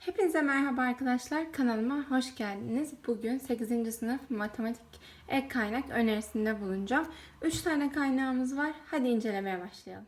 Hepinize merhaba arkadaşlar. Kanalıma hoş geldiniz. Bugün 8. sınıf matematik ek kaynak önerisinde bulunacağım. 3 tane kaynağımız var. Hadi incelemeye başlayalım.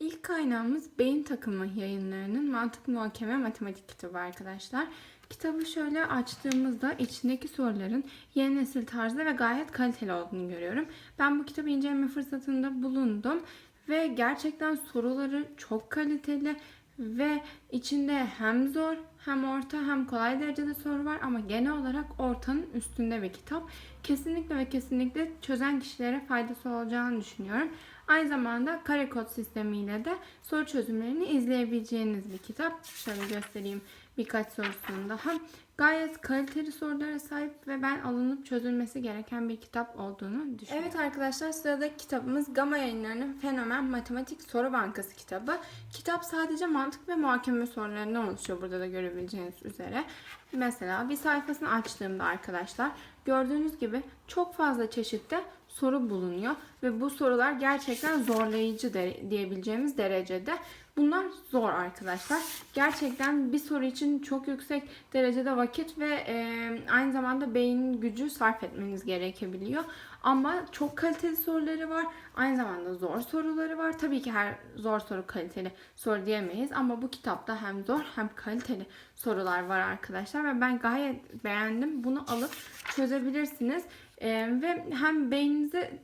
İlk kaynağımız Beyin Takımı yayınlarının Mantık Muhakeme Matematik kitabı arkadaşlar. Kitabı şöyle açtığımızda içindeki soruların yeni nesil tarzda ve gayet kaliteli olduğunu görüyorum. Ben bu kitabı inceleme fırsatında bulundum ve gerçekten soruları çok kaliteli ve içinde hem zor hem orta hem kolay derecede soru var ama genel olarak ortanın üstünde bir kitap. Kesinlikle ve kesinlikle çözen kişilere faydası olacağını düşünüyorum. Aynı zamanda kare kod sistemiyle de soru çözümlerini izleyebileceğiniz bir kitap. Şöyle göstereyim birkaç sorusunu daha. Gayet kaliteli sorulara sahip ve ben alınıp çözülmesi gereken bir kitap olduğunu düşünüyorum. Evet arkadaşlar sıradaki kitabımız Gama Yayınları'nın Fenomen Matematik Soru Bankası kitabı. Kitap sadece mantık ve muhakeme sorularından oluşuyor burada da görebileceğiniz üzere. Mesela bir sayfasını açtığımda arkadaşlar gördüğünüz gibi çok fazla çeşitte soru bulunuyor ve bu sorular gerçekten zorlayıcı de, diyebileceğimiz derecede. Bunlar zor arkadaşlar. Gerçekten bir soru için çok yüksek derecede vakit ve e, aynı zamanda beyin gücü sarf etmeniz gerekebiliyor. Ama çok kaliteli soruları var. Aynı zamanda zor soruları var. Tabii ki her zor soru kaliteli soru diyemeyiz ama bu kitapta hem zor hem kaliteli sorular var arkadaşlar ve ben gayet beğendim. Bunu alıp çözebilirsiniz. Ee, ve hem beyninizi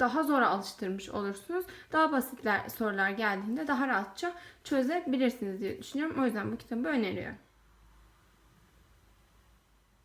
daha zora alıştırmış olursunuz. Daha basitler sorular geldiğinde daha rahatça çözebilirsiniz diye düşünüyorum. O yüzden bu kitabı öneriyorum.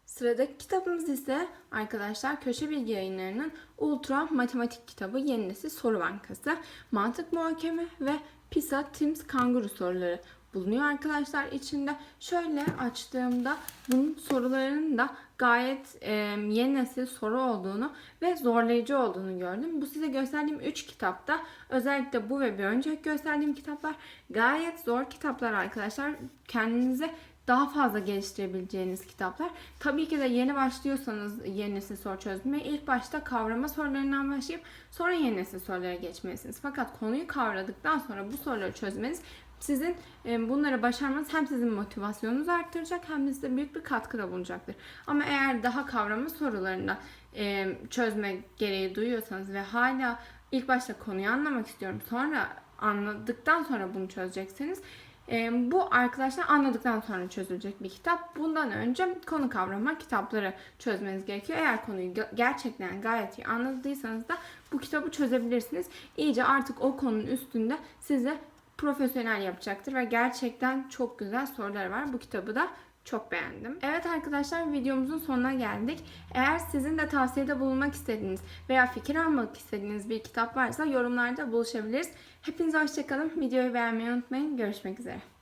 Sıradaki kitabımız ise arkadaşlar Köşe Bilgi Yayınları'nın Ultra Matematik kitabı Yeni Nesil Soru Bankası. Mantık muhakeme ve PISA TIMS kanguru soruları bulunuyor arkadaşlar içinde. Şöyle açtığımda bunun sorularının da gayet e, yeni nesil soru olduğunu ve zorlayıcı olduğunu gördüm. Bu size gösterdiğim 3 kitapta özellikle bu ve bir önceki gösterdiğim kitaplar gayet zor kitaplar arkadaşlar. Kendinize daha fazla geliştirebileceğiniz kitaplar. Tabii ki de yeni başlıyorsanız yeni nesil soru çözmeye ilk başta kavrama sorularından başlayıp sonra yeni nesil sorulara geçmelisiniz. Fakat konuyu kavradıktan sonra bu soruları çözmeniz sizin e, bunları başarmanız hem sizin motivasyonunuzu arttıracak hem de size büyük bir katkıda bulunacaktır. Ama eğer daha kavrama sorularında e, çözme gereği duyuyorsanız ve hala ilk başta konuyu anlamak istiyorum sonra anladıktan sonra bunu çözecekseniz e, bu arkadaşlar anladıktan sonra çözülecek bir kitap. Bundan önce konu kavrama kitapları çözmeniz gerekiyor. Eğer konuyu gerçekten gayet iyi anladıysanız da bu kitabı çözebilirsiniz. İyice artık o konunun üstünde size profesyonel yapacaktır ve gerçekten çok güzel sorular var. Bu kitabı da çok beğendim. Evet arkadaşlar videomuzun sonuna geldik. Eğer sizin de tavsiyede bulunmak istediğiniz veya fikir almak istediğiniz bir kitap varsa yorumlarda buluşabiliriz. Hepinize hoşçakalın. Videoyu beğenmeyi unutmayın. Görüşmek üzere.